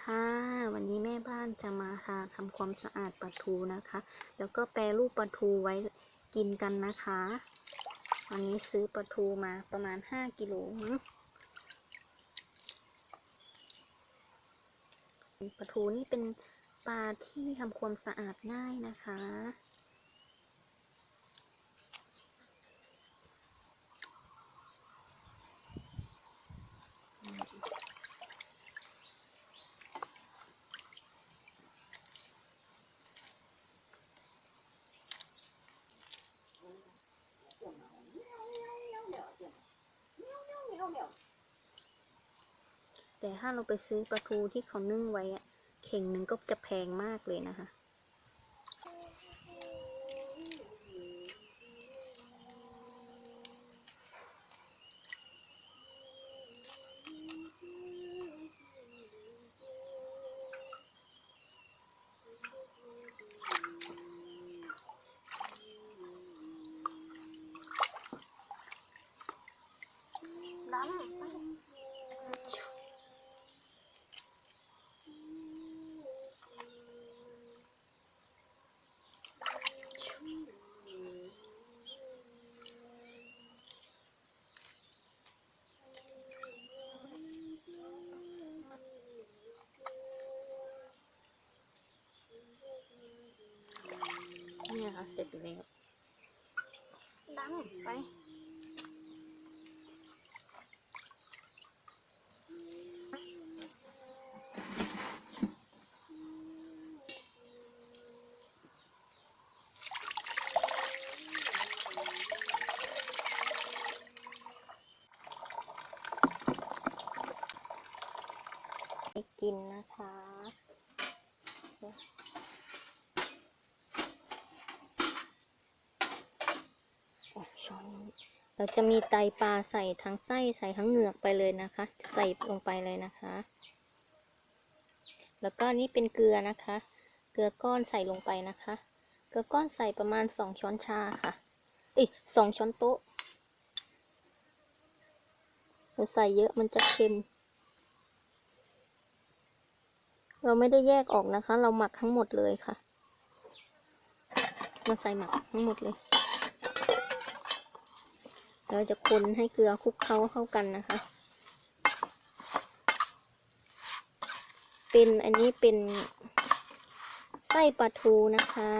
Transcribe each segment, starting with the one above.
ค่ะ วันนี้แม่บ้านจะมาค่ะทำความสะอาดปลาทูนะคะ แล้วก็แปรรูปปลาทูไว้กินกันนะคะวันนี้ซื้อปลาทูมาประมาณ 5กิโลมั้งปลาทูนี่เป็นปลาที่ทำความสะอาดง่ายนะคะ แต่ถ้าเราไปซื้อปลาทูที่เขานึ่งไว้อะเข่งหนึ่งก็จะแพงมากเลยนะคะล้ำ เนี่ยค่ะ เสร็จแล้วดังไป ไปกินนะคะ โอ้ช้อนนี้ เราจะมีไตปลาใส่ทั้งไส้ใส่ทั้งเหงือกไปเลยนะคะ ใส่ลงไปเลยนะคะ แล้วก็นี่เป็นเกลือนะคะ เกลือก้อนใส่ลงไปนะคะ เกลือก้อนใส่ประมาณสองช้อนชาค่ะอีสองช้อนโต๊ะเราใส่เยอะมันจะเค็ม เราไม่ได้แยกออกนะคะ เราหมักทั้งหมดเลยค่ะ เราใส่หมักทั้งหมดเลย เราจะคนให้เกลือคลุกเคล้าเข้ากันนะคะ เป็นอันนี้เป็นไส้ปลาทูนะคะ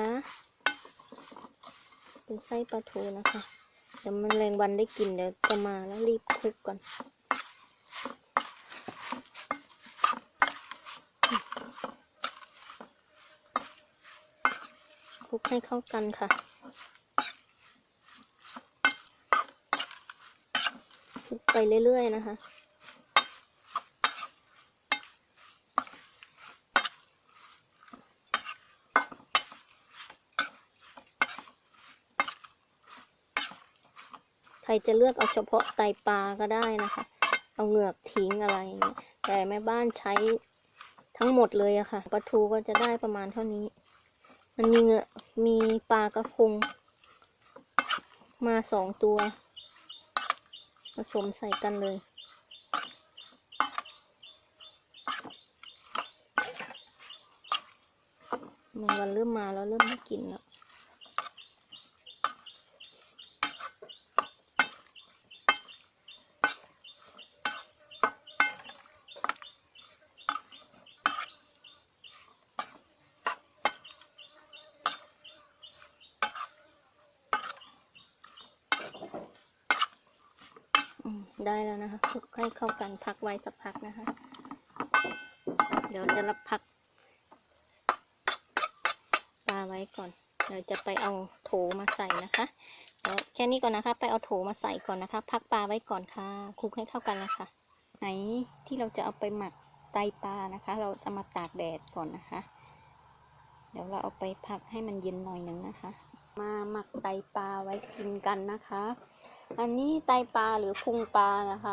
เป็นไส้ปลาทูนะคะ เดี๋ยวมันแรงวันได้กินเดี๋ยวจะมาแล้วรีบคลุกก่อนคลุกให้เข้ากันค่ะ คลุก ไปเรื่อยๆนะคะใครจะเลือกเอาเฉพาะไตปลาก็ได้นะคะ เอาเหงือกทิ้งอะไรอย่างเงี้ยแต่แม่บ้านใช้ทั้งหมดเลยอะค่ะปลาทูก็จะได้ประมาณเท่านี้ มันมีเหงือกมีปลากระพงมาสองตัว ผสมใส่กันเลย มันวันเริ่มมาแล้วเริ่มไม่กินแล้ว ได้แล้วนะคะคลุกให้เข้ากันพักไว้สักพักนะคะ เดี๋ยวจะรับพักปลาไว้ก่อนเดี๋ยวจะไปเอาโถมาใส่นะคะเดี๋ยวแค่นี้ก่อนนะคะ ไปเอาโถมาใส่ก่อนนะคะ พักปลาไว้ก่อนค่ะคลุกให้เข้ากันนะคะไหนที่เราจะเอาไปหมักไตปลานะคะ เราจะมาตากแดดก่อนนะคะ เดี๋ยวเราเอาไปพักให้มันเย็นหน่อยหนึ่งนะคะ มาหมักไตปลาไว้กินกันนะคะ อันนี้ไตปลาหรือพุงปลานะคะ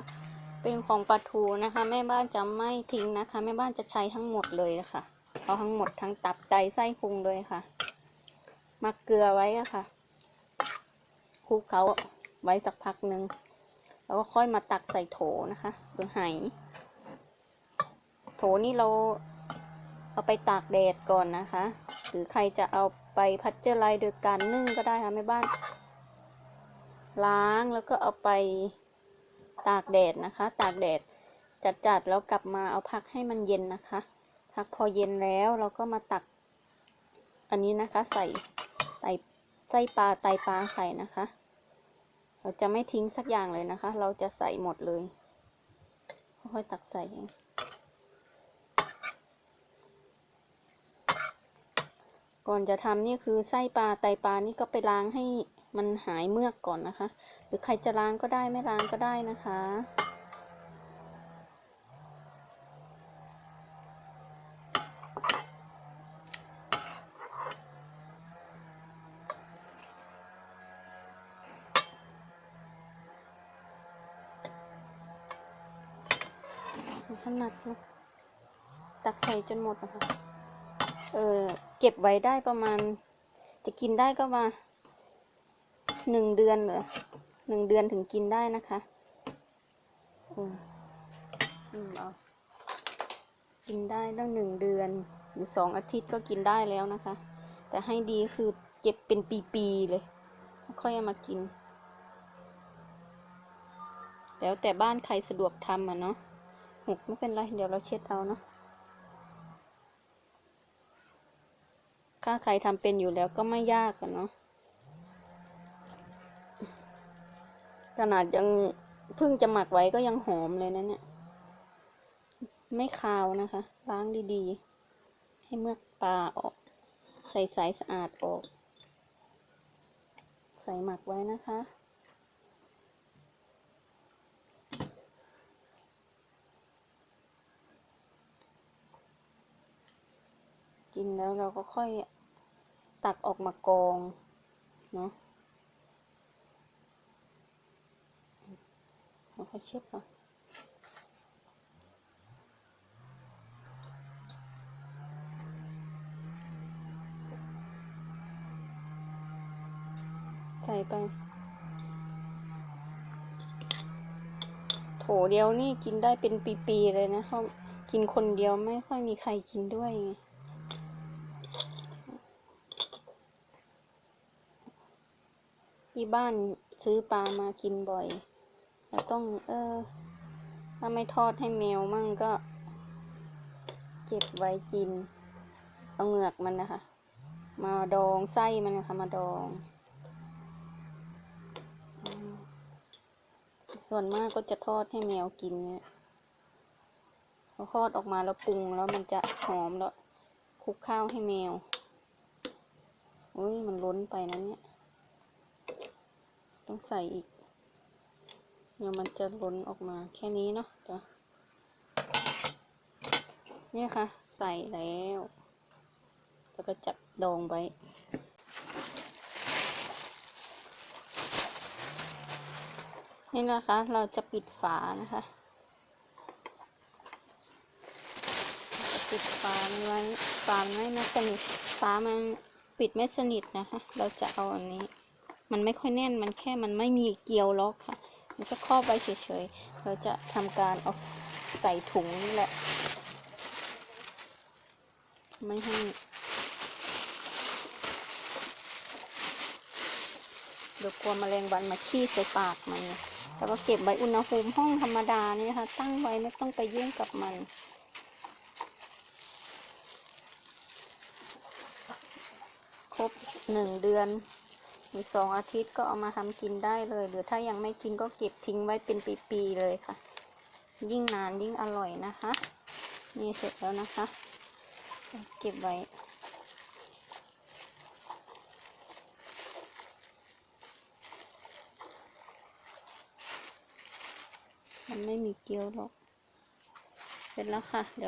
เป็นของปลาทูนะคะแม่บ้านจะไม่ทิ้งนะคะแม่บ้านจะใช้ทั้งหมดเลยค่ะเอาทั้งหมดทั้งตับไตไส้พุงเลยค่ะมักเกลือไว้ะค่ะคลุกเขาไว้สักพักหนึ่งแล้วก็ค่อยมาตักใส่โถนะคะหรือไหโถนี่เราเอาไปตากแดดก่อนนะคะ หรือใครจะเอาไปพัชเจอร์ไลโดยการนึ่งก็ได้ค่ะแม่บ้าน ล้างแล้วก็เอาไปตากแดดนะคะ ตากแดดจัดๆแล้วกลับมาเอาพักให้มันเย็นนะคะพักพอเย็นแล้วเราก็มาตัก อันนี้นะคะใส่ไตไส้ปลาไตปลาใส่นะคะ เราจะไม่ทิ้งสักอย่างเลยนะคะ เราจะใส่หมดเลยค่อยๆตักใส่เองก่อนจะทำนี่คือไส้ปลาไตปลานี่ก็ไปล้างให้ มันหายเมือกก่อนนะคะ หรือใครจะล้างก็ได้ไม่ล้างก็ได้นะคะ ขนาดนะตักใส่จนหมดนะคะ เออเก็บไว้ได้ประมาณ จะกินได้ก็มา หนึ่งเดือนเหรอหนึ่งเดือนถึงกินได้นะคะอืมอืมเอากินได้ตั้งหนึ่งเดือน หรือสองอาทิตย์ก็กินได้แล้วนะคะ แต่ให้ดีคือเก็บเป็นปีๆเลยค่อยเอามากิน แล้วแต่บ้านใครสะดวกทำอะเนาะหกไม่เป็นไร เดี๋ยวเราเช็ดเอาเนาะถ้าใครทำเป็นอยู่แล้วก็ไม่ยากกันเนาะ ขนาดยังเพิ่งจะหมักไว้ก็ยังหอมเลยนะเนี่ย ไม่คาวนะคะ ล้างดีๆ ให้เมือกปลาออก ใส่สายสะอาดออก ใส่หมักไว้นะคะกินแล้วเราก็ค่อยตักออกมากองเนาะ แล้เช็ดก่อนใส่ไป โถเดียวนี่กินได้เป็นปี ๆ เลยนะเพราะกินคนเดียวไม่ค่อยมีใครกินด้วยไงที่บ้านซื้อปลามากินบ่อย แล้วต้อง เออ ถ้าไม่ทอดให้แมวมั่งก็ เก็บไว้กิน เอาเหงือกมันนะคะ มาดองไส้มันนะคะ มาดอง ส่วนมากก็จะทอดให้แมวกินเนี่ยพอทอดออกมาแล้วปรุงแล้วมันจะหอมแล้วคลุกข้าวให้แมวอุ้ยมันล้นไปนะเนี่ย ต้องใส่อีก เดี๋ยวมันจะล้นออกมาแค่นี้เนาะจ้ะเนี่ยค่ะ ใส่แล้ว แล้วก็จับดองไว้นี่นะคะ เราจะปิดฝานะคะ ปิดฝาไว้ ฝาไม่ไม่สนิท ฝามันปิดไม่สนิทนะคะ เราจะเอาอันนี้ มันไม่ค่อยแน่น มันแค่มันไม่มีเกลียวล็อกค่ะ มันก็ครอบไว้เฉยๆ เราจะทำการเอาใส่ถุงนี่แหละ ไม่ให้เดี๋ยวกลัวแมลงวันมาขี้ใส่ปากมัน แล้วก็เก็บไว้อุณหภูมิห้องธรรมดานี่นะคะ ตั้งไว้ไม่ต้องไปยุ่งกับมัน ครบหนึ่งเดือน หรือสองอาทิตย์ก็เอามาทำกินได้เลย หรือถ้ายังไม่กินก็เก็บทิ้งไว้เป็นปีๆเลยค่ะ ยิ่งนานยิ่งอร่อยนะคะ นี่เสร็จแล้วนะคะ เก็บไว้มันไม่มีเกลียวหรอก เสร็จแล้วค่ะเดี๋ยว